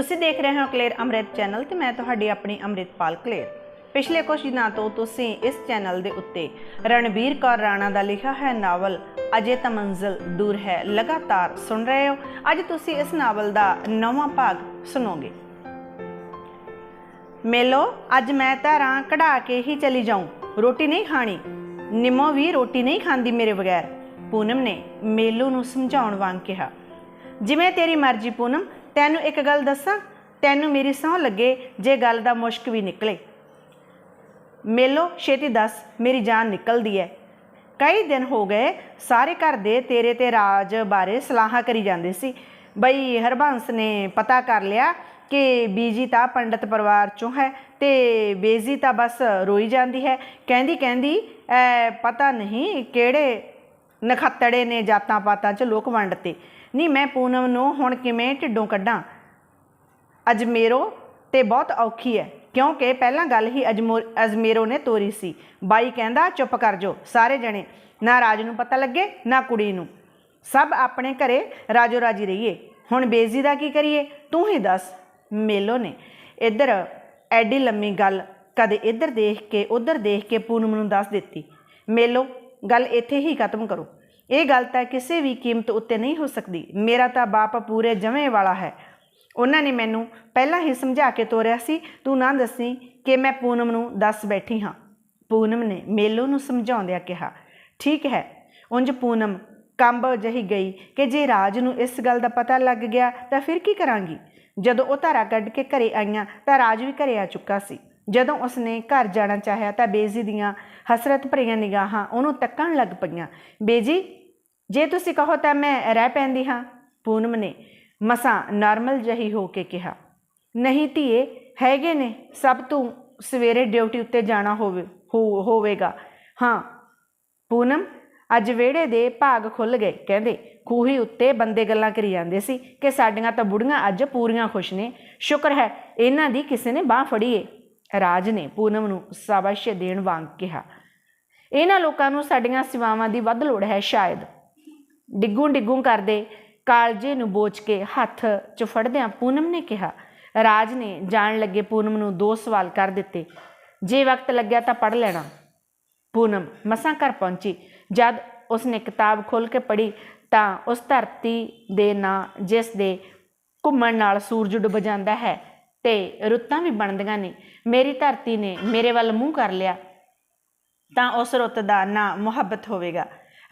ਤੁਸੀਂ ਦੇਖ ਰਹੇ ਹੋ ਕਲੇਰ ਅੰਮ੍ਰਿਤ ਚੈਨਲ ਤੇ ਮੈਂ ਤੁਹਾਡੀ ਆਪਣੀ ਅੰਮ੍ਰਿਤਪਾਲ ਕਲੇਰ। ਪਿਛਲੇ ਕੁਝ ਦਿਨਾਂ ਤੋਂ ਤੁਸੀਂ ਇਸ ਚੈਨਲ ਦੇ ਉੱਤੇ ਰਣਬੀਰ ਕੌਰ ਰਾਣਾ ਦਾ ਲਿਖਿਆ ਹੈ ਨਾਵਲ ਅਜੇ ਤਾਂ ਮੰਜ਼ਿਲ ਦੂਰ ਹੈ, ਲਗਾਤਾਰ ਸੁਣ ਰਹੇ ਹੋ। ਅੱਜ ਤੁਸੀਂ ਇਸ ਨਾਵਲ ਦਾ ਨਵਾਂ ਭਾਗ ਸੁਣੋਗੇ। ਮੇਲੋ, ਅੱਜ ਮੈਂ ਤਾਂ ਧਾਰਾਂ ਕਢਾ ਕੇ ਹੀ ਚਲੀ ਜਾਉਂ ਰੋਟੀ ਨਹੀਂ ਖਾਣੀ। ਨਿੰਮੋ ਵੀ ਰੋਟੀ ਨਹੀਂ ਖਾਂਦੀ ਮੇਰੇ ਬਗੈਰ। ਪੂਨਮ ਨੇ ਮੇਲੋ ਨੂੰ ਸਮਝਾਉਣ ਵਾਂਗ ਕਿਹਾ, ਜਿਵੇਂ ਤੇਰੀ ਮਰਜ਼ੀ, ਪੂਨਮ। ਤੈਨੂੰ ਇੱਕ ਗੱਲ ਦੱਸਾਂ? ਤੈਨੂੰ ਮੇਰੀ ਸਹੁੰ ਲੱਗੇ ਜੇ ਗੱਲ ਦਾ ਮੁਸ਼ਕ ਵੀ ਨਿਕਲੇ। ਮੇਲੋ, ਛੇਤੀ ਦੱਸ, ਮੇਰੀ ਜਾਨ ਨਿਕਲਦੀ ਹੈ ਕਈ ਦਿਨ ਹੋ ਗਏ, ਸਾਰੇ ਘਰ ਦੇ ਤੇਰੇ ਤੇ ਰਾਜ ਬਾਰੇ ਸਲਾਹਾਂ ਕਰੀ ਜਾਂਦੇ ਸੀ। ਬਈ ਹਰਬੰਸ ਨੇ ਪਤਾ ਕਰ ਲਿਆ ਕਿ ਬੀਜੀ ਤਾਂ ਪੰਡਤ ਪਰਿਵਾਰ ਚੋਂ ਹੈ ਤੇ ਬੇਜੀ ਤਾਂ ਬਸ ਰੋਈ ਜਾਂਦੀ ਹੈ। ਕਹਿੰਦੀ ਕਹਿੰਦੀ ਪਤਾ ਨਹੀਂ ਕਿਹੜੇ ਨਖੱਤੜੇ ਨੇ ਜਾਤਾਂ ਪਾਤਾਂ 'ਚ ਲੋਕ ਵੰਡਤੇ। ਨਹੀਂ ਮੈਂ ਪੂਨਮ ਨੂੰ ਹੁਣ ਕਿਵੇਂ ਢਿੱਡੋਂ ਕੱਢਾਂ? ਅਜਮੇਰੋ ਤੇ ਬਹੁਤ ਔਖੀ ਹੈ ਕਿਉਂਕਿ ਪਹਿਲਾਂ ਗੱਲ ਹੀ ਅਜਮੋ, ਅਜਮੇਰੋ ਨੇ ਤੋਰੀ ਸੀ। ਬਾਈ ਕਹਿੰਦਾ, ਚੁੱਪ ਕਰ ਜੋ ਸਾਰੇ ਜਣੇ। ਨਾ ਰਾਜ ਨੂੰ ਪਤਾ ਲੱਗੇ, ਨਾ ਕੁੜੀ ਨੂੰ। ਸਭ ਆਪਣੇ ਘਰੇ ਰਾਜੋ ਰਾਜੀ ਰਹੀਏ। ਹੁਣ ਬੇਜ਼ੀ ਦਾ ਕੀ ਕਰੀਏ? ਤੂੰ ਹੀ ਦੱਸ। ਮੇਲੋ ਨੇ ਇੱਧਰ ਐਡੀ ਲੰਮੀ ਗੱਲ ਕਦੇ ਇੱਧਰ ਦੇਖ ਕੇ, ਉੱਧਰ ਦੇਖ ਕੇ ਪੂਨਮ ਨੂੰ ਦੱਸ ਦਿੱਤੀ। ਮੇਲੋ, ਗੱਲ ਇੱਥੇ ਹੀ ਖਤਮ ਕਰੋ। ਇਹ ਗੱਲ ਤਾਂ ਕਿਸੇ ਵੀ ਕੀਮਤ ਉੱਤੇ ਨਹੀਂ ਹੋ ਸਕਦੀ। ਮੇਰਾ ਤਾਂ ਬਾਪ ਪੂਰੇ ਜਵੇਂ ਵਾਲਾ ਹੈ। ਉਹਨਾਂ ਨੇ ਮੈਨੂੰ ਪਹਿਲਾਂ ਹੀ ਸਮਝਾ ਕੇ ਤੋਰਿਆ ਸੀ। ਤੂੰ ਨਾ ਦੱਸੀ ਕਿ ਮੈਂ ਪੂਨਮ ਨੂੰ ਦੱਸ ਬੈਠੀ ਹਾਂ। ਪੂਨਮ ਨੇ ਮੇਲੋ ਨੂੰ ਸਮਝਾਉਂਦਿਆਂ ਕਿਹਾ, ਠੀਕ ਹੈ ਉਂਝ ਪੂਨਮ, ਕੰਬ ਜਹੀ ਗਈ ਕਿ ਜੇ ਰਾਜ ਨੂੰ ਇਸ ਗੱਲ ਦਾ ਪਤਾ ਲੱਗ ਗਿਆ ਤਾਂ ਫਿਰ ਕੀ ਕਰਾਂਗੀ? ਜਦੋਂ ਉਹ ਧਾਰਾ ਕੱਢ ਕੇ ਘਰੇ ਆਈਆਂ ਤਾਂ ਰਾਜ ਵੀ ਘਰੇ ਆ ਚੁੱਕਾ ਸੀ। ਜਦੋਂ ਉਸਨੇ ਘਰ ਜਾਣਾ ਚਾਹਿਆ ਤਾਂ ਬੇਜੀ ਦੀਆਂ ਹਸਰਤ ਭਰੀਆਂ ਨਿਗਾਹਾਂ ਉਹਨੂੰ ਤੱਕਣ ਲੱਗ ਪਈਆਂ। ਬੇਜੀ ਜੇ ਤੁਸੀਂ ਕਹੋ ਤਾਂ ਮੈਂ ਰਹਿ ਪੈਂਦੀ ਹਾਂ, ਪੂਨਮ ਨੇ ਮਸਾਂ ਨਾਰਮਲ ਜਹੀ ਹੋ ਕੇ ਕਿਹਾ। ਨਹੀਂ ਧੀਏ, ਹੈਗੇ ਨੇ, ਸਭ ਤੂੰ ਸਵੇਰੇ ਡਿਊਟੀ ਉੱਤੇ ਜਾਣਾ ਹੋਵੇ, ਹੋ- ਹੋਵੇਗਾ। ਹਾਂ, ਪੂਨਮ, ਅੱਜ ਵਿਹੜੇ ਦੇ ਭਾਗ ਖੁੱਲ ਗਏ, ਕਹਿੰਦੇ, ਖੂਹੀ ਉੱਤੇ ਬੰਦੇ ਗੱਲਾਂ ਕਰੀ ਜਾਂਦੇ ਸੀ ਕਿ ਸਾਡੀਆਂ ਤਾਂ ਬੁੜੀਆਂ ਅੱਜ ਪੂਰੀਆਂ ਖੁਸ਼ ਨੇ। ਸ਼ੁਕਰ ਹੈ, ਇਹਨਾਂ ਦੀ ਕਿਸੇ ਨੇ ਬਾਹ ਫੜੀ ਏ। ਰਾਜ ਨੇ ਪੂਨਮ ਨੂੰ ਸ਼ਾਬਾਸ਼ ਦੇਣ ਵਾਂਗ ਕਿਹਾ। ਇਹਨਾਂ ਲੋਕਾਂ ਨੂੰ ਸਾਡੀਆਂ ਸੇਵਾਵਾਂ ਦੀ ਵੱਧ ਲੋੜ ਹੈ ਸ਼ਾਇਦ। ਡਿੱਗੂ ਡਿੱਗੂ ਕਰਦੇ ਕਾਲਜੇ ਨੂੰ ਬੋਚ ਕੇ ਹੱਥ 'ਚ ਫੜਦਿਆਂ ਪੂਨਮ ਨੇ ਕਿਹਾ, ਰਾਜ ਨੇ ਜਾਣ ਲੱਗੇ ਪੂਨਮ ਨੂੰ ਦੋ ਸਵਾਲ ਕਰ ਦਿੱਤੇ। ਜੇ ਵਕਤ ਲੱਗਿਆ ਤਾਂ ਪੜ ਲੈਣਾ। ਪੂਨਮ ਮਸਾਂ ਘਰ ਪਹੁੰਚੀ। ਜਦ ਉਸਨੇ ਕਿਤਾਬ ਖੋਲ ਕੇ ਪੜ੍ਹੀ ਤਾਂ ਉਸ ਧਰਤੀ ਦੇ ਨਾਂ ਜਿਸ ਦੇ ਘੁੰਮਣ ਨਾਲ ਸੂਰਜ ਡੁੱਬ ਜਾਂਦਾ ਹੈ ਤੇ ਰੁੱਤਾਂ ਵੀ ਬਣਦੀਆਂ ਨੇ। ਮੇਰੀ ਧਰਤੀ ਨੇ ਮੇਰੇ ਵੱਲ ਮੂੰਹ ਕਰ ਲਿਆ ਤਾਂ ਉਸ ਰੁੱਤ ਦਾ ਨਾਂ ਮੁਹੱਬਤ ਹੋਵੇਗਾ।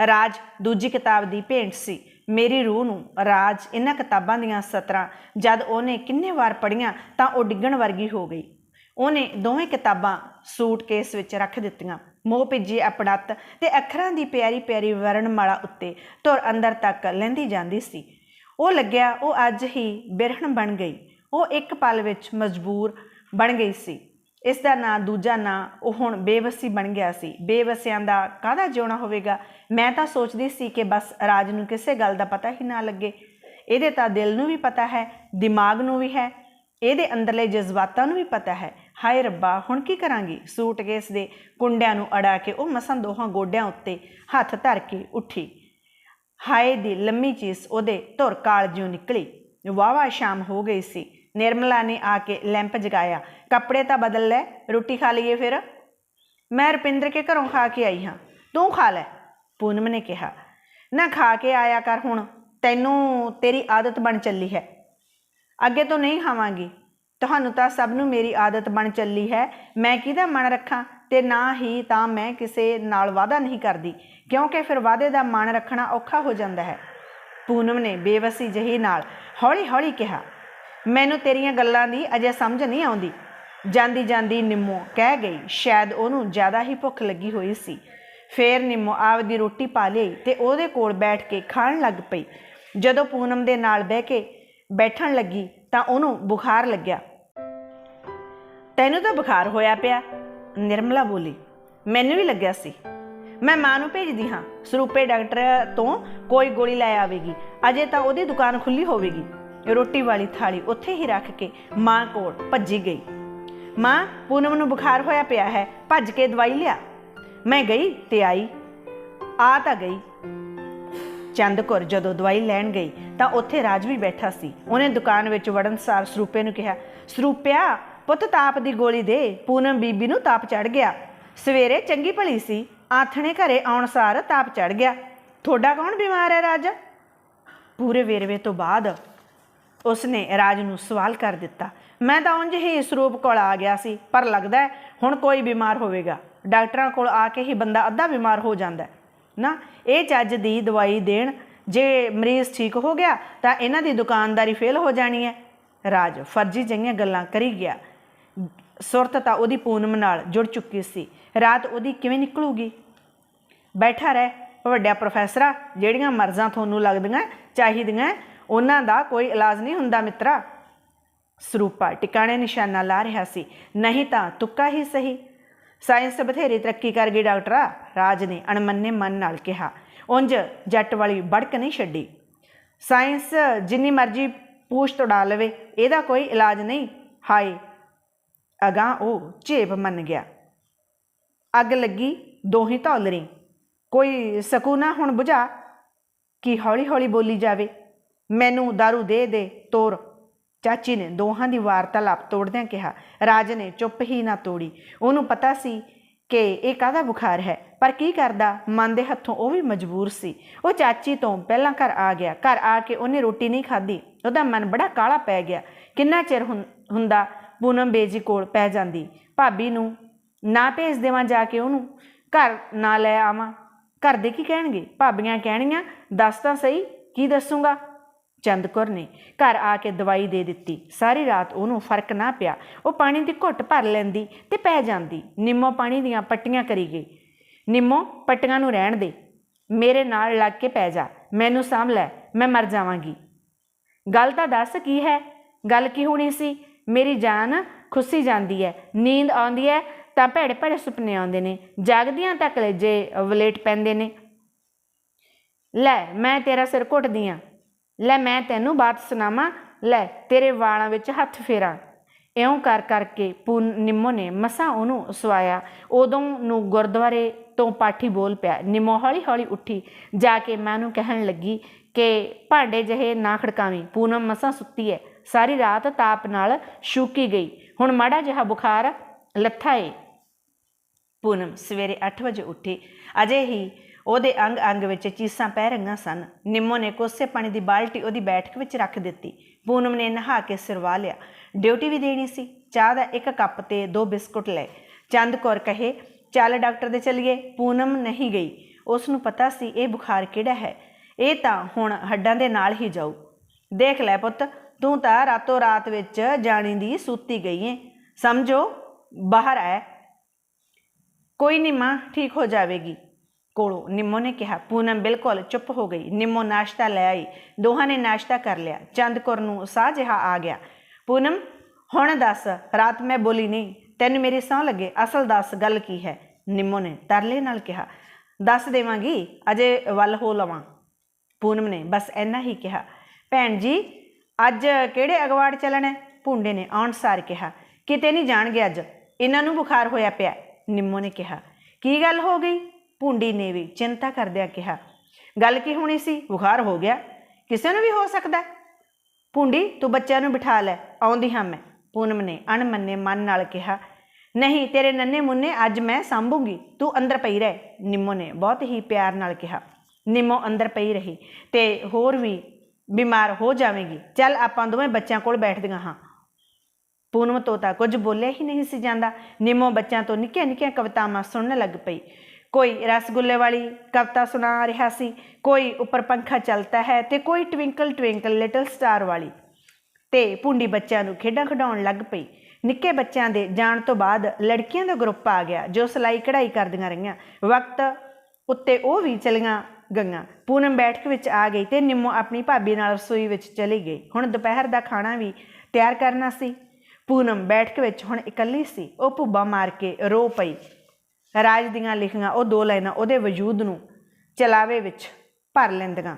ਰਾਜ ਦੂਜੀ ਕਿਤਾਬ ਦੀ ਭੇਂਟ ਸੀ। ਮੇਰੀ ਰੂਹ ਨੂੰ ਰਾਜ ਇਹਨਾਂ ਕਿਤਾਬਾਂ ਦੀਆਂ ਸਤਰਾਂ, ਜਦ ਉਹਨੇ ਕਿੰਨੇ ਵਾਰ ਪੜ੍ਹੀਆਂ ਤਾਂ ਉਹ ਡਿੱਗਣ ਵਰਗੀ ਹੋ ਗਈ। ਉਹਨੇ ਦੋਵੇਂ ਕਿਤਾਬਾਂ ਸੂਟਕੇਸ ਵਿੱਚ ਰੱਖ ਦਿੱਤੀਆਂ। ਮੋਹ ਭਿੱਜੀ ਅਪੜਤ ਤੇ ਅੱਖਰਾਂ ਦੀ ਪਿਆਰੀ ਪਿਆਰੀ ਵਰਣਮਾਲਾ ਉੱਤੇ ਧੁਰ ਅੰਦਰ ਤੱਕ ਲੈਂਦੀ ਜਾਂਦੀ ਸੀ। ਉਹ ਲੱਗਿਆ ਉਹ ਅੱਜ ਹੀ ਬਿਰਹਣ ਬਣ ਗਈ। ਉਹ ਇੱਕ ਪਲ ਵਿੱਚ ਮਜਬੂਰ ਬਣ ਗਈ ਸੀ। ਇਸ ਦਾ ਨਾਂ, ਦੂਜਾ ਨਾਂ ਉਹ ਹੁਣ ਬੇਵਸੀ ਬਣ ਗਿਆ ਸੀ। ਬੇਵਸਿਆਂ ਦਾ ਕਾਹਦਾ ਜਿਉਣਾ ਹੋਵੇਗਾ? ਮੈਂ ਤਾਂ ਸੋਚਦੀ ਸੀ ਕਿ ਬਸ ਰਾਜ ਨੂੰ ਕਿਸੇ ਗੱਲ ਦਾ ਪਤਾ ਹੀ ਨਾ ਲੱਗੇ। ਇਹਦੇ ਤਾਂ ਦਿਲ ਨੂੰ ਵੀ ਪਤਾ ਹੈ, ਦਿਮਾਗ ਨੂੰ ਵੀ ਹੈ, ਇਹਦੇ ਅੰਦਰਲੇ ਜਜ਼ਬਾਤਾਂ ਨੂੰ ਵੀ ਪਤਾ ਹੈ। ਹਾਏ ਰੱਬਾ, ਹੁਣ ਕੀ ਕਰਾਂਗੀ? ਸੂਟਕੇਸ ਦੇ ਕੁੰਡਿਆਂ ਨੂੰ ਅੜਾ ਕੇ ਉਹ ਮਸਾਂ ਦੋਹਾਂ ਗੋਡਿਆਂ ਉੱਤੇ ਹੱਥ ਧਰ ਕੇ ਉੱਠੀ। ਹਾਏ ਦੀ ਲੰਮੀ ਚੀਸ ਉਹਦੇ ਧੁਰ ਕਾਲਜੋਂ ਨਿਕਲੀ। ਵਾਵਾ ਸ਼ਾਮ ਹੋ ਗਈ ਸੀ। ਨਿਰਮਲਾ ਨੇ ਆ ਕੇ ਲੈਂਪ ਜਗਾਇਆ। ਕੱਪੜੇ ਤਾਂ ਬਦਲ ਲੈ, ਰੋਟੀ ਖਾ ਲਈਏ ਫਿਰ। ਮੈਂ ਰੁਪਿੰਦਰ ਕੇ ਘਰੋਂ ਖਾ ਕੇ ਆਈ ਹਾਂ। ਤੂੰ ਖਾ ਲੈ, ਪੂਨਮ ਨੇ ਕਿਹਾ। ਨਾ ਖਾ ਕੇ ਆਇਆ ਕਰ ਹੁਣ, ਤੈਨੂੰ ਤੇਰੀ ਆਦਤ ਬਣ ਚੱਲੀ ਹੈ। ਅੱਗੇ ਤੋਂ ਨਹੀਂ ਖਾਵਾਂਗੀ। ਤੁਹਾਨੂੰ ਤਾਂ ਸਭ ਨੂੰ ਮੇਰੀ ਆਦਤ ਬਣ ਚੱਲੀ ਹੈ। ਮੈਂ ਕਿਹਦਾ ਮਨ ਰੱਖਾਂ? ਤੇ ਨਾ ਹੀ ਤਾਂ ਮੈਂ ਕਿਸੇ ਨਾਲ ਵਾਅਦਾ ਨਹੀਂ ਕਰਦੀ। ਕਿਉਂਕਿ ਫਿਰ ਵਾਅਦੇ ਦਾ ਮਨ ਰੱਖਣਾ ਔਖਾ ਹੋ ਜਾਂਦਾ ਹੈ। ਪੂਨਮ ਨੇ ਬੇਵਸੀ ਜਹੀ ਨਾਲ ਹੌਲੀ-ਹੌਲੀ ਕਿਹਾ ਮੈਨੂੰ ਤੇਰੀਆਂ ਗੱਲਾਂ ਦੀ ਅਜੇ ਸਮਝ ਨਹੀਂ ਆਉਂਦੀ। ਜਾਂਦੀ ਜਾਂਦੀ ਨਿੰਮੋ ਕਹਿ ਗਈ, ਸ਼ਾਇਦ ਉਹਨੂੰ ਜ਼ਿਆਦਾ ਹੀ ਭੁੱਖ ਲੱਗੀ ਹੋਈ ਸੀ। ਫੇਰ ਨਿੰਮੋ ਆਪਦੀ ਰੋਟੀ ਪਾ ਲਈ ਤੇ ਉਹਦੇ ਕੋਲ ਬੈਠ ਕੇ ਖਾਣ ਲੱਗ ਪਈ। ਜਦੋਂ ਪੂਨਮ ਦੇ ਨਾਲ ਬਹਿ ਕੇ ਬੈਠਣ ਲੱਗੀ ਤਾਂ ਉਹਨੂੰ ਬੁਖਾਰ ਲੱਗਿਆ। ਤੈਨੂੰ ਤਾਂ ਬੁਖਾਰ ਹੋਇਆ ਪਿਆ, ਨਿਰਮਲਾ ਬੋਲੀ। ਮੈਨੂੰ ਵੀ ਲੱਗਿਆ ਸੀ। ਮੈਂ ਮਾਂ ਨੂੰ ਭੇਜਦੀ ਹਾਂ। ਸਰੂਪੇ ਡਾਕਟਰ ਤੋਂ ਕੋਈ ਗੋਲੀ ਲੈ ਆਵੇਗੀ। ਅਜੇ ਤਾਂ ਉਹਦੀ ਦੁਕਾਨ ਖੁੱਲੀ ਹੋਵੇਗੀ। ਰੋਟੀ ਵਾਲੀ ਥਾਲੀ ਉੱਥੇ ਹੀ ਰੱਖ ਕੇ ਮਾਂ ਕੋਲ ਭੱਜੀ ਗਈ। ਮਾਂ, ਪੂਨਮ ਨੂੰ ਬੁਖਾਰ ਹੋਇਆ ਪਿਆ ਹੈ, ਭੱਜ ਕੇ ਦਵਾਈ ਲਿਆ। ਮੈਂ ਗਈ ਤੇ ਆਈ। ਆ ਤਾਂ ਗਈ। ਚੰਦ ਕੌਰ ਜਦੋਂ ਦਵਾਈ ਲੈਣ ਗਈ ਤਾਂ ਉੱਥੇ ਰਾਜ ਵੀ ਬੈਠਾ ਸੀ। ਉਹਨੇ ਦੁਕਾਨ ਵਿੱਚ ਵੜਨ ਸਾਰ ਸਰੂਪੇ ਨੂੰ ਕਿਹਾ, ਸਰੂਪਿਆ, ਪੁੱਤ ਤਾਪ ਦੀ ਗੋਲੀ ਦੇ। ਪੂਨਮ ਬੀਬੀ ਨੂੰ ਤਾਪ ਚੜ ਗਿਆ। ਸਵੇਰੇ ਚੰਗੀ ਭਲੀ ਸੀ। ਆਥਣੇ ਘਰੇ ਆਉਣ ਸਾਰ ਤਾਪ ਚੜ ਗਿਆ। ਤੁਹਾਡਾ ਕੌਣ ਬਿਮਾਰ ਹੈ ਰਾਜਾ? ਪੂਰੇ ਵੇਰਵੇ ਤੋਂ ਬਾਅਦ ਉਸਨੇ ਰਾਜ ਨੂੰ ਸਵਾਲ ਕਰ ਦਿੱਤਾ। ਮੈਂ ਤਾਂ ਉਂਝ ਹੀ ਸਰੂਪ ਕੋਲ ਆ ਗਿਆ ਸੀ, ਪਰ ਲੱਗਦਾ ਹੁਣ ਕੋਈ ਬਿਮਾਰ ਹੋਵੇਗਾ। ਡਾਕਟਰਾਂ ਕੋਲ ਆ ਕੇ ਹੀ ਬੰਦਾ ਅੱਧਾ ਬਿਮਾਰ ਹੋ ਜਾਂਦਾ ਨਾ, ਇਹ ਚੱਜ ਦੀ ਦਵਾਈ ਦੇਣ, ਜੇ ਮਰੀਜ਼ ਠੀਕ ਹੋ ਗਿਆ, ਤਾਂ ਇਹਨਾਂ ਦੀ ਦੁਕਾਨਦਾਰੀ ਫੇਲ ਹੋ ਜਾਣੀ ਹੈ। ਰਾਜ ਫਰਜ਼ੀ ਜਿਹੀਆਂ ਗੱਲਾਂ ਕਰੀ ਗਿਆ। ਸੁਰਤ ਤਾਂ ਉਹਦੀ ਪੂਨਮ ਨਾਲ ਜੁੜ ਚੁੱਕੀ ਸੀ। ਰਾਤ ਉਹਦੀ ਕਿਵੇਂ ਨਿਕਲੂਗੀ? ਬੈਠਾ ਰਹਿ, ਵੱਡਿਆ ਪ੍ਰੋਫੈਸਰਾ ਜਿਹੜੀਆਂ ਮਰਜ਼ਾਂ ਤੁਹਾਨੂੰ ਲੱਗਦੀਆਂ, ਚਾਹੀਦੀਆਂ ਉਹਨਾਂ ਦਾ ਕੋਈ ਇਲਾਜ ਨਹੀਂ ਹੁੰਦਾ ਮਿੱਤਰਾ। ਸਰੂਪਾ ਟਿਕਾਣੇ ਨਿਸ਼ਾਨਾ ਲਾ ਰਿਹਾ ਸੀ। ਨਹੀਂ ਤਾਂ ਤੁੱਕਾ ਹੀ ਸਹੀ। ਸਾਇੰਸ ਬਥੇਰੀ ਤਰੱਕੀ ਕਰ ਗਈ ਡਾਕਟਰਾ। ਰਾਜ ਨੇ ਅਣਮੰਨੇ ਮਨ ਨਾਲ ਕਿਹਾ। ਉੰਜ ਜੱਟ ਵਾਲੀ ਬੜਕ ਨਹੀਂ ਛੱਡੀ। ਸਾਇੰਸ ਜਿੰਨੀ ਮਰਜ਼ੀ ਪੂਛ ਤੋੜਾ ਲਵੇ, ਇਹਦਾ ਕੋਈ ਇਲਾਜ ਨਹੀਂ। ਹਾਏ ਅਗਾਂ ਉਹ ਝੇਪ ਮੰਨ ਗਿਆ। ਅੱਗ ਲੱਗੀ, ਦੋਹੀ ਧੌਲਰੀ। ਕੋਈ ਸਕੂਨਾ ਹੁਣ ਬੁਝਾ। ਕਿ ਹੌਲੀ ਹੌਲੀ ਬੋਲੀ ਜਾਵੇ। ਮੈਨੂੰ दारू ਦੇ ਦੇ, ਤੋਰ। ਚਾਚੀ ਨੇ ਦੋਹਾਂ ਦੀ ਵਾਰਤਾਲਾਪ ਤੋੜਦਿਆਂ ਕਿਹਾ, ਰਾਜ ਨੇ ਚੁੱਪ ਹੀ ਨਾ ਤੋੜੀ। ਉਹਨੂੰ ਪਤਾ ਸੀ ਕਿ ਇਹ ਕਾਹਦਾ ਬੁਖਾਰ ਹੈ, ਪਰ ਕੀ ਕਰਦਾ? ਮਨ ਦੇ ਹੱਥੋਂ ਉਹ ਵੀ ਮਜਬੂਰ ਸੀ। ਉਹ ਚਾਚੀ ਤੋਂ ਪਹਿਲਾਂ ਘਰ ਆ ਗਿਆ। ਘਰ ਆ ਕੇ ਉਹਨੇ ਰੋਟੀ ਨਹੀਂ ਖਾਧੀ। ਉਹਦਾ ਮਨ ਬੜਾ ਕਾਲਾ ਪੈ ਗਿਆ। ਕਿੰਨਾ ਚਿਰ ਹੁੰ- ਹੁੰਦਾ ਪੂਨਮ ਬੇਜੀ ਕੋਲ ਪੈ ਜਾਂਦੀ। ਭਾਬੀ ਨੂੰ ਨਾ ਭੇਜ ਦੇਵਾਂ ਜਾ ਕੇ ਉਹਨੂੰ। ਘਰ ਨਾ ਲੈ ਆਵਾਂ। ਘਰ ਦੇ ਕੀ ਕਹਿਣਗੇ? ਭਾਬੀਆਂ ਕਹਿਣੀਆਂ ਦੱਸ ਤਾਂ ਸਹੀ, ਕੀ ਦੱਸੂਗਾ? ਚੰਦ ਚੰਦਕੌਰ ਨੇ ਘਰ ਆ ਕੇ ਦਵਾਈ ਦੇ ਦਿੱਤੀ। ਸਾਰੀ ਰਾਤ ਉਹਨੂੰ ਫ਼ਰਕ ਨਾ ਪਿਆ। ਉਹ ਪਾਣੀ ਦੀ ਘੁੱਟ ਭਰ ਲੈਂਦੀ ਤੇ ਪੈ ਜਾਂਦੀ। ਨਿੰਮੋ ਪਾਣੀ ਦੀਆਂ ਪੱਟੀਆਂ ਕਰੀ ਗਈ। ਨਿੰਮੋ, ਪੱਟੀਆਂ ਨੂੰ ਰਹਿਣ ਦੇ। ਮੇਰੇ ਨਾਲ ਲੱਗ ਕੇ ਪੈ ਜਾ। ਮੈਨੂੰ ਸਾਂਭ ਲੈ। ਮੈਂ ਮਰ ਜਾਵਾਂਗੀ। ਗੱਲ ਤਾਂ ਦੱਸ ਕੀ ਹੈ? ਗੱਲ ਕੀ ਹੋਣੀ ਸੀ? ਮੇਰੀ ਜਾਨ ਖੁੱਸੀ ਜਾਂਦੀ ਹੈ। ਨੀਂਦ ਆਉਂਦੀ ਹੈ ਤਾਂ ਭੈੜੇ ਭੈੜੇ ਸੁਪਨੇ ਆਉਂਦੇ ਨੇ। ਜਾਗਦੀਆਂ ਤਾਂ ਕਲੇਜੇ ਵਲੇਟ ਪੈਂਦੇ ਨੇ। ਲੈ, ਮੈਂ ਤੇਰਾ ਸਿਰ ਘੁੱਟਦੀ ਆਂ। ਲੈ ਮੈਂ ਤੈਨੂੰ ਬਾਤ ਸੁਣਾਵਾਂ, ਲੈ ਤੇਰੇ ਵਾਲਾਂ ਵਿੱਚ ਹੱਥ ਫੇਰਾਂ। ਇਉਂ ਕਰ ਕਰਕੇ ਪੂਨ ਨਿੰਮੋ ਨੇ ਮਸਾਂ ਉਹਨੂੰ ਸਵਾਇਆ। ਉਦੋਂ ਨੂੰ ਗੁਰਦੁਆਰੇ ਤੋਂ ਪਾਠੀ ਬੋਲ ਪਿਆ। ਨਿੰਮੋ ਹੌਲੀ ਹੌਲੀ ਉੱਠੀ। ਜਾ ਕੇ ਮੈਂ ਉਹਨੂੰ ਕਹਿਣ ਲੱਗੀ ਕਿ ਭਾਂਡੇ ਜਿਹੇ ਨਾ ਖੜਕਾਵੀਂ, ਪੂਨਮ ਮਸਾਂ ਸੁੱਤੀ ਹੈ ਸਾਰੀ ਰਾਤ ਤਾਪ ਨਾਲ ਸ਼ੂਕੀ ਗਈ। ਹੁਣ ਮਾੜਾ ਜਿਹਾ ਬੁਖਾਰ ਲੱਥਾ ਏ। ਪੂਨਮ ਸਵੇਰੇ 8 ਵਜੇ ਉੱਠੀ। ਅਜੇ ਹੀ ਉਹਦੇ ਅੰਗ ਅੰਗ ਵਿੱਚ ਚੀਸਾਂ ਪੈ ਰਹੀਆਂ ਸਨ। ਨਿੰਮੋ ਨੇ ਕੋਸੇ ਪਾਣੀ ਦੀ ਬਾਲਟੀ ਉਹਦੀ ਬੈਠਕ ਵਿੱਚ ਰੱਖ ਦਿੱਤੀ। ਪੂਨਮ ਨੇ ਨਹਾ ਕੇ ਸਿਰਵਾ ਲਿਆ। ਡਿਊਟੀ ਵੀ ਦੇਣੀ ਸੀ। ਚਾਹ ਦਾ ਇੱਕ ਕੱਪ ਤੇ ਦੋ ਬਿਸਕੁਟ ਲਏ। ਚੰਦ ਕੌਰ ਕਹੇ, ਚੱਲ ਡਾਕਟਰ ਦੇ ਚਲੀਏ। ਪੂਨਮ ਨਹੀਂ ਗਈ। ਉਸ ਨੂੰ ਪਤਾ ਸੀ ਇਹ ਬੁਖਾਰ ਕਿਹੜਾ ਹੈ। ਇਹ ਤਾਂ ਹੁਣ ਹੱਡਾਂ ਦੇ ਨਾਲ ਹੀ ਜਾਊ। ਦੇਖ ਲੈ ਪੁੱਤ, ਤੂੰ ਤਾਂ ਰਾਤੋਂ ਰਾਤ ਵਿੱਚ ਜਾਣੀ ਦੀ ਸੂਤੀ ਗਈ ਏ। ਸਮਝੋ, ਬਾਹਰ ਆਇਆ। ਕੋਈ ਨਹੀਂ ਮਾਂ, ਠੀਕ ਹੋ ਜਾਵੇਗੀ। ਕੋਲੋਂ ਨਿੰਮੋ ਨੇ ਕਿਹਾ, ਪੂਨਮ ਬਿਲਕੁਲ ਚੁੱਪ ਹੋ ਗਈ। ਨਿੰਮੋ ਨਾਸ਼ਤਾ ਲੈ ਆਈ। ਦੋਹਾਂ ਨੇ ਨਾਸ਼ਤਾ ਕਰ ਲਿਆ। ਚੰਦ ਚੰਦਕੌਰ ਨੂੰ ਸਾਹ ਜਿਹਾ ਆ ਗਿਆ। ਪੂਨਮ, ਹੁਣ ਦੱਸ, ਰਾਤ ਮੈਂ ਬੋਲੀ ਨਹੀਂ। ਤੈਨੂੰ ਮੇਰੀ ਸਹੁੰ ਲੱਗੇ? ਅਸਲ ਦੱਸ, ਗੱਲ ਕੀ ਹੈ? ਨਿੰਮੋ ਨੇ ਤਰਲੇ ਨਾਲ ਕਿਹਾ, ਦੱਸ ਦੇਵਾਂਗੀ, ਅਜੇ ਵੱਲ ਹੋ ਲਵਾਂ। ਪੂਨਮ ਨੇ ਬਸ ਇੰਨਾ ਹੀ ਕਿਹਾ। ਭੈਣ ਜੀ, ਅੱਜ ਕਿਹੜੇ ਅਗਵਾੜ ਚੱਲਣਾ ਭੁੰਡੇ ਨੇ ਆਉਣ ਸਾਰ ਕਿਹਾ, ਕਿਤੇ ਨਹੀਂ ਜਾਣਗੇ ਅੱਜ। ਇਹਨਾਂ ਨੂੰ ਬੁਖਾਰ ਹੋਇਆ ਪਿਆ। ਨਿੰਮੋ ਨੇ ਕਿਹਾ, ਕੀ ਗੱਲ ਹੋ ਗਈ? ਭੁੰਡੀ ਨੇ ਵੀ ਚਿੰਤਾ ਕਰਦਿਆਂ ਕਿਹਾ, ਗੱਲ ਕੀ ਹੋਣੀ ਸੀ? ਬੁਖਾਰ ਹੋ ਗਿਆ। ਕਿਸੇ ਨੂੰ ਵੀ ਹੋ ਸਕਦਾ ਹੈ। ਭੁੰਡੀ, ਤੂੰ ਬੱਚਿਆਂ ਨੂੰ ਬਿਠਾ ਲੈ, ਆਉਂਦੀ ਹਾਂ ਮੈਂ। ਪੂਨਮ ਨੇ ਅਣਮੰਨੇ ਮਨ ਨਾਲ ਕਿਹਾ, ਨਹੀਂ, ਤੇਰੇ ਨੰਨੇ ਮੁੰਨੇ ਅੱਜ ਮੈਂ ਸੰਭੂਗੀ। ਤੂੰ ਅੰਦਰ ਪਈ ਰਹਿ। ਨਿੰਮੋ ਨੇ ਬਹੁਤ ਹੀ ਪਿਆਰ ਨਾਲ ਕਿਹਾ, ਨਿੰਮੋ ਅੰਦਰ ਪਈ ਰਹੀ ਤੇ ਹੋਰ ਵੀ ਬਿਮਾਰ ਹੋ ਜਾਵੇਗੀ। ਚੱਲ, ਆਪਾਂ ਦੋਵੇਂ ਬੱਚਿਆਂ ਕੋਲ ਬੈਠਦੀਆਂ ਹਾਂ। ਪੂਨਮ ਤੋਂ ਤਾਂ ਕੁਝ ਬੋਲਿਆ ਹੀ ਨਹੀਂ ਸੀ ਜਾਂਦਾ। ਨਿੰਮੋ ਬੱਚਿਆਂ ਤੋਂ ਨਿੱਕੀਆਂ ਨਿੱਕੀਆਂ ਕਵਿਤਾਵਾਂ ਸੁਣਨ ਲੱਗ ਪਈ। ਕੋਈ ਰਸਗੁੱਲੇ ਵਾਲੀ ਕਵਿਤਾ ਸੁਣਾ ਰਿਹਾ ਸੀ, ਕੋਈ ਉੱਪਰ ਪੰਖਾ ਚੱਲਦਾ ਹੈ ਤੇ ਕੋਈ ਟਵਿੰਕਲ ਟਵਿੰਕਲ ਲਿਟਲ ਸਟਾਰ ਵਾਲੀ। ਤੇ ਪੁੰਡੀ ਬੱਚਿਆਂ ਨੂੰ ਖੇਡਾਂ ਖਿਡਾਉਣ ਲੱਗ ਪਈ। ਨਿੱਕੇ ਬੱਚਿਆਂ ਦੇ ਜਾਣ ਤੋਂ ਬਾਅਦ ਲੜਕੀਆਂ ਦਾ ਗਰੁੱਪ ਆ ਗਿਆ, ਜੋ ਸਿਲਾਈ ਕਢਾਈ ਕਰਦੀਆਂ ਰਹੀਆਂ। ਵਕਤ ਉੱਤੇ ਉਹ ਵੀ ਚਲੀਆਂ ਗਈਆਂ। ਪੂਨਮ ਬੈਠਕ ਵਿੱਚ ਆ ਗਈ ਤੇ ਨਿੰਮੋ ਆਪਣੀ ਭਾਬੀ ਨਾਲ ਰਸੋਈ ਵਿੱਚ ਚਲੀ ਗਈ। ਹੁਣ ਦੁਪਹਿਰ ਦਾ ਖਾਣਾ ਵੀ ਤਿਆਰ ਕਰਨਾ ਸੀ। ਪੂਨਮ ਬੈਠਕ ਵਿੱਚ ਹੁਣ ਇਕੱਲੀ ਸੀ। ਉਹ ਭੁੱਬਾ ਮਾਰ ਕੇ ਰੋ ਪਈ। ਰਾਜ ਦੀਆਂ ਲਿਖੀਆਂ ਉਹ ਦੋ ਲਾਈਨਾਂ ਉਹਦੇ ਵਜੂਦ ਨੂੰ ਚਲਾਵੇ ਵਿੱਚ ਭਰ ਲੈਂਦੀਆਂ।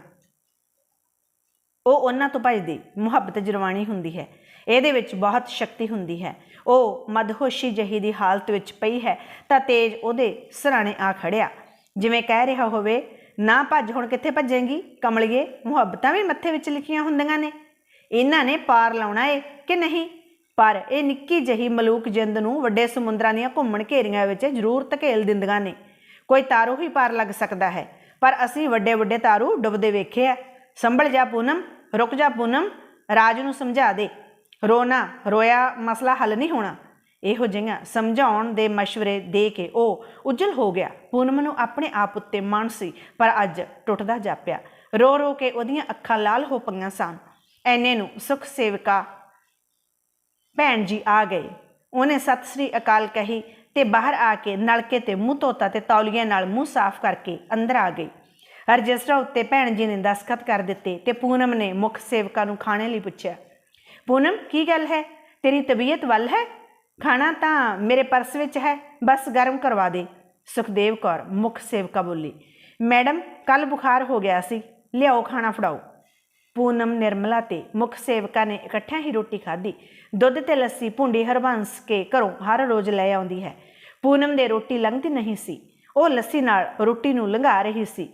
ਉਹ ਉਹਨਾਂ ਤੋਂ ਭਜਦੀ, ਮੁਹੱਬਤ ਜਰਵਾਣੀ ਹੁੰਦੀ ਹੈ। ਇਹਦੇ ਵਿੱਚ ਬਹੁਤ ਸ਼ਕਤੀ ਹੁੰਦੀ ਹੈ। ਉਹ ਮਦਹੋਸ਼ੀ ਜਹੀ ਦੀ ਹਾਲਤ ਵਿੱਚ ਪਈ ਹੈ ਤਾਂ ਤੇਜ ਉਹਦੇ ਸਰਾਣੇ ਆ ਖੜਿਆ। ਜਿਵੇਂ ਕਹਿ ਰਿਹਾ ਹੋਵੇ, ਨਾ ਭੱਜ, ਹੁਣ ਕਿੱਥੇ ਭੱਜੇਂਗੀ? ਕਮਲਿਏ, ਮੁਹੱਬਤਾਂ ਵੀ ਮੱਥੇ ਵਿੱਚ ਲਿਖੀਆਂ ਹੁੰਦੀਆਂ ਨੇ। ਇਹਨਾਂ ਨੇ ਪਾਰ ਲਾਉਣਾ ਏ ਕਿ ਨਹੀਂ? ਪਰ ਇਹ ਨਿੱਕੀ ਜਹੀ ਮਲੂਕ ਜਿੰਦ ਨੂੰ ਵੱਡੇ ਸਮੁੰਦਰਾਂ ਦੀਆਂ ਘੁੰਮਣ ਘੇਰੀਆਂ ਵਿੱਚ ਜ਼ਰੂਰ ਧਕੇਲ ਦਿੰਦੀਆਂ ਨੇ। ਕੋਈ ਤਾਰੂ ਹੀ ਪਾਰ ਲੱਗ ਸਕਦਾ ਹੈ, ਪਰ ਅਸੀਂ ਵੱਡੇ ਵੱਡੇ ਤਾਰੂ ਡੁੱਬਦੇ ਵੇਖੇ ਆ। ਸੰਭਲ ਜਾ ਪੂਨਮ, ਰੁਕ ਜਾ ਪੂਨਮ, ਰਾਜ ਨੂੰ ਸਮਝਾ ਦੇ। ਰੋਣਾ ਰੋਇਆ ਮਸਲਾ ਹੱਲ ਨਹੀਂ ਹੋਣਾ। ਇਹੋ ਜਿਹੀਆਂ ਸਮਝਾਉਣ ਦੇ مشਵਰੇ ਦੇ ਕੇ ਉਹ ਉਜਲ ਹੋ ਗਿਆ। ਪੂਨਮ ਨੂੰ ਆਪਣੇ ਆਪ ਉੱਤੇ ਮਾਣ ਸੀ, ਪਰ ਅੱਜ ਟੁੱਟਦਾ ਜਾਪਿਆ। ਰੋ ਰੋ ਕੇ ਉਹਦੀਆਂ ਅੱਖਾਂ ਲਾਲ ਹੋ ਪਈਆਂ ਸਨ। ਐਨੇ ਨੂੰ ਸੁਖ ਸੇਵਿਕਾ ਭੈਣ ਜੀ ਆ ਗਏ। ਉਹਨੇ ਸਤਿ ਸ੍ਰੀ ਅਕਾਲ ਕਹੀ ਤੇ ਬਾਹਰ ਆ ਕੇ ਨਲਕੇ ਤੇ ਮੂੰਹ ਧੋਤਾ ਤੇ ਤੌਲੀਏ ਨਾਲ ਮੂੰਹ ਸਾਫ਼ ਕਰਕੇ ਅੰਦਰ ਆ ਗਈ। ਰਜਿਸਟਰ ਉੱਤੇ ਭੈਣ ਜੀ ਨੇ ਦਸਖਤ ਕਰ ਦਿੱਤੇ ਤੇ ਪੂਨਮ ਨੇ ਮੁੱਖ ਸੇਵਕਾ ਨੂੰ ਖਾਣੇ ਲਈ ਪੁੱਛਿਆ, ਪੂਨਮ, ਕੀ ਗੱਲ ਹੈ? ਤੇਰੀ ਤਬੀਅਤ ਵੱਲ ਹੈ? ਖਾਣਾ ਤਾਂ ਮੇਰੇ ਪਰਸ ਵਿੱਚ ਹੈ, ਬਸ ਗਰਮ ਕਰਵਾ ਦੇ। ਸੁਖਦੇਵ ਕੌਰ ਮੁੱਖ ਸੇਵਕਾ ਬੋਲੀ, ਮੈਡਮ ਕੱਲ ਬੁਖਾਰ ਹੋ ਗਿਆ ਸੀ, ਲਿਆਓ ਖਾਣਾ ਫੜਾਓ। ਪੂਨਮ, ਨਿਰਮਲਾ ਤੇ ਮੁੱਖ ਸੇਵਕਾ ਨੇ ਇਕੱਠਿਆਂ ਹੀ ਰੋਟੀ ਖਾਧੀ। ਦੁੱਧ ਤੇ ਲੱਸੀ ਭੁੰਡੀ ਹਰਬੰਸ ਕੇ ਘਰੋਂ ਹਰ ਰੋਜ਼ ਲੈ ਆਉਂਦੀ ਹੈ। ਪੂਨਮ ਦੇ ਰੋਟੀ ਲੰਘਦੀ ਨਹੀਂ ਸੀ। ਉਹ ਲੱਸੀ ਨਾਲ ਰੋਟੀ ਨੂੰ ਲੰਘਾ ਰਹੀ ਸੀ।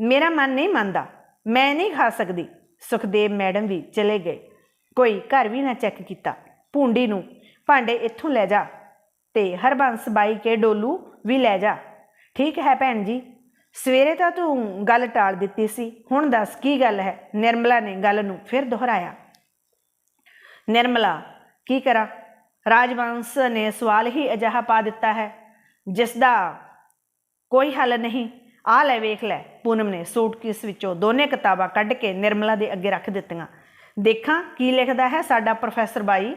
ਮੇਰਾ ਮਨ ਨਹੀਂ ਮੰਨਦਾ। ਮੈਂ ਨਹੀਂ ਖਾ ਸਕਦੀ। ਸੁਖਦੇਵ ਮੈਡਮ ਵੀ ਚਲੇ ਗਏ। ਕੋਈ ਘਰ ਵੀ ਨਾ ਚੈੱਕ ਕੀਤਾ। ਭੁੰਡੀ ਨੂੰ ਭਾਂਡੇ ਇੱਥੋਂ ਲੈ ਜਾ ਤੇ ਹਰਬੰਸ ਬਾਈ ਕੇ ਡੋਲੂ ਵੀ ਲੈ ਜਾ। ਠੀਕ ਹੈ ਭੈਣ ਜੀ। ਸਵੇਰੇ ਤਾਂ ਤੂੰ ਗੱਲ ਟਾਲ ਦਿੱਤੀ ਸੀ, ਹੁਣ ਦੱਸ ਕੀ ਗੱਲ ਹੈ? ਨਿਰਮਲਾ ਨੇ ਗੱਲ ਨੂੰ ਫਿਰ ਦੁਹਰਾਇਆ। ਨਿਰਮਲਾ, ਕੀ ਕਰਾਂ? ਰਾਜਵੰਸ਼ ਨੇ ਸਵਾਲ ਹੀ ਅਜਿਹਾ ਪਾ ਦਿੱਤਾ ਹੈ ਜਿਸ ਦਾ ਕੋਈ ਹੱਲ ਨਹੀਂ। ਆ ਲੈ ਵੇਖ ਲੈ, ਪੂਨਮ ਨੇ ਸੂਟਕੇਸ ਵਿੱਚੋਂ ਦੋਨੇ ਕਿਤਾਬਾਂ ਕੱਢ ਕੇ ਨਿਰਮਲਾ ਦੇ ਅੱਗੇ ਰੱਖ ਦਿੱਤੀਆਂ। ਦੇਖਾਂ ਕੀ ਲਿਖਦਾ ਹੈ ਸਾਡਾ ਪ੍ਰੋਫੈਸਰ ਬਾਈ।